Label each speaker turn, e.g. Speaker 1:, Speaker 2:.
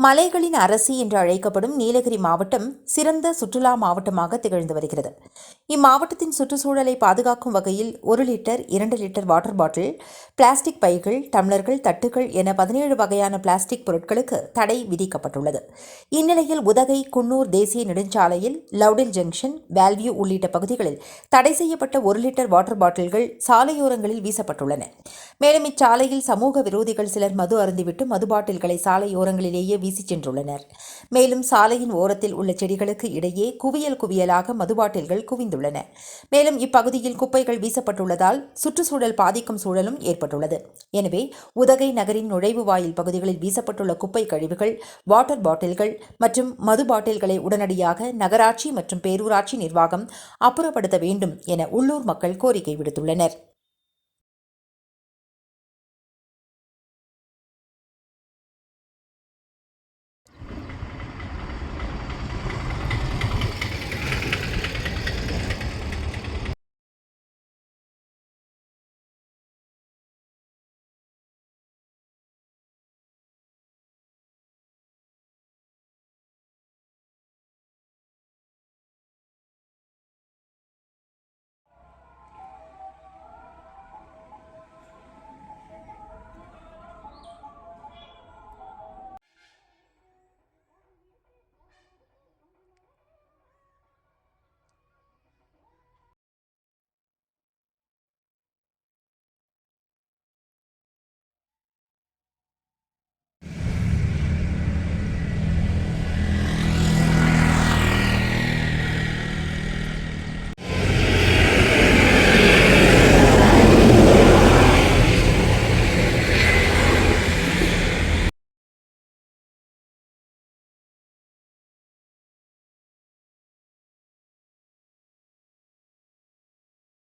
Speaker 1: மலைகளின் அரசி என்று அழைக்கப்படும் நீலகிரி மாவட்டம் சிறந்த சுற்றுலா மாவட்டமாக திகழ்ந்து வருகிறது. இம்மாவட்டத்தின் சுற்றுச்சூழலை பாதுகாக்கும் வகையில் ஒரு லிட்டர் இரண்டு லிட்டர் வாட்டர் பாட்டில் பிளாஸ்டிக் பைகள் டம்ளர்கள் தட்டுகள் என பதினேழு வகையான பிளாஸ்டிக் பொருட்களுக்கு தடை விதிக்கப்பட்டுள்ளது. இந்நிலையில் உதகை குன்னூர் தேசிய நெடுஞ்சாலையில் லவுடில் ஜங்ஷன் வேல்வியூ உள்ளிட்ட பகுதிகளில் தடை செய்யப்பட்ட ஒரு லிட்டர் வாட்டர் பாட்டில்கள் சாலையோரங்களில் வீசப்பட்டுள்ளன. மேலும் இச்சாலையில் சமூக விரோதிகள் சிலர் மது அருந்திவிட்டு மது பாட்டில்களை சாலையோரங்களிலேயே வீசிச் சென்றுள்ளனர். மேலும் சாலையின் ஓரத்தில் உள்ள செடிகளுக்கு இடையே குவியல் குவியலாக மது பாட்டில்கள் குவிந்துள்ளன. மேலும் இப்பகுதியில் குப்பைகள் வீசப்பட்டுள்ளதால் சுற்றுச்சூழல் பாதிக்கும் சூழலும் ஏற்பட்டுள்ளது. எனவே உதகை நகரின் நுழைவு வாயில் பகுதிகளில் வீசப்பட்டுள்ள குப்பை கழிவுகள் வாட்டர் பாட்டில்கள் மற்றும் மது பாட்டில்களை உடனடியாக நகராட்சி மற்றும் பேரூராட்சி நிர்வாகம் அப்புறப்படுத்த வேண்டும் என உள்ளூர் மக்கள் கோரிக்கை விடுத்துள்ளனர்.